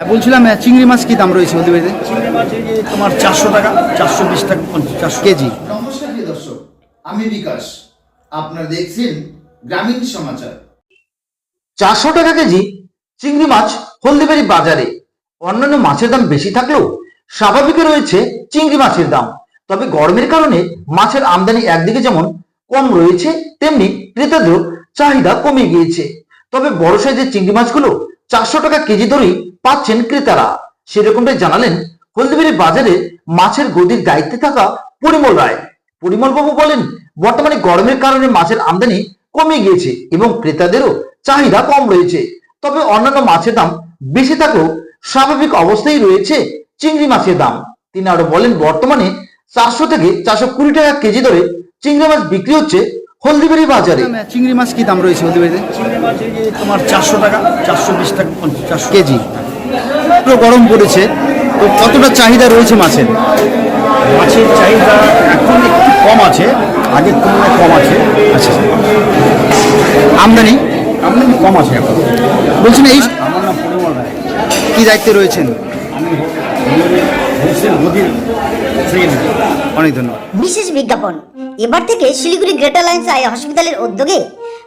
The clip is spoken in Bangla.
বলছিলাম আহ, চিংড়ি মাছ কি দাম রয়েছে হলদিবাড়িতে? চিংড়ি মাছ তোমার চারশো টাকা চারশো বিশ টাকা চারশো। কেজি। নমস্কার প্রিয় দর্শক আমি বিকাশ। আপনারা দেখছেন গ্রামীণ সমাচার। চারশো টাকা কেজি চিংড়ি মাছ হলদিবাড়ি বাজারে। অন্যান্য মাছের দাম বেশি থাকলেও স্বাভাবিক রয়েছে চিংড়ি মাছের দাম। তবে গরমের কারণে মাছের আমদানি একদিকে যেমন কম রয়েছে তেমনি ক্রেতাদের চাহিদা কমে গিয়েছে। তবে বড় সাইজের চিংড়ি মাছগুলো চারশো টাকা কেজি ধরেই পাচ্ছেন ক্রেতারা। সেরকমটাই জানালেন হলদিবাড়ি বাজারে মাছের গদির দায়িত্বে থাকা পরিমল রায়। পরিমল বাবু বলেন বর্তমানে গরমের কারণে মাছের আমদানি কমে গিয়েছে এবং ক্রেতাদেরও চাহিদা কম রয়েছে। তবে অন্যান্য মাছের দাম বেশি থাকলেও স্বাভাবিক অবস্থায় রয়েছে চিংড়ি মাছের দাম। তিনি আরও বলেন বর্তমানে চারশো থেকে চারশো কুড়ি টাকা কেজি ধরে চিংড়ি মাছ বিক্রি হচ্ছে হলদিবাড়ি বাজারে। চিংড়ি মাছ কি দাম রয়েছে হলদিবাড়িতে? চিংড়ি মাছ তোমার চারশো টাকা চারশো বিশ টাকা চারশো কেজি। গরম পড়েছে। তো কতটা চাহিদা রয়েছে মাছের? মাছের চাহিদা এখন একটু কম আছে আগের তুলনায় কম আছে। আচ্ছা। আমদানি? আমদানি কম আছে এখন। বলছেন এই আমার নাম পরিমল রায়। কি দায়িত্বে রয়েছেন? অনেক ধন্যবাদ। বিশেষ বিজ্ঞাপন। এবার থেকে শিলিগুড়ি গ্রেটার লাইন্স আই হসপিটালের উদ্যোগে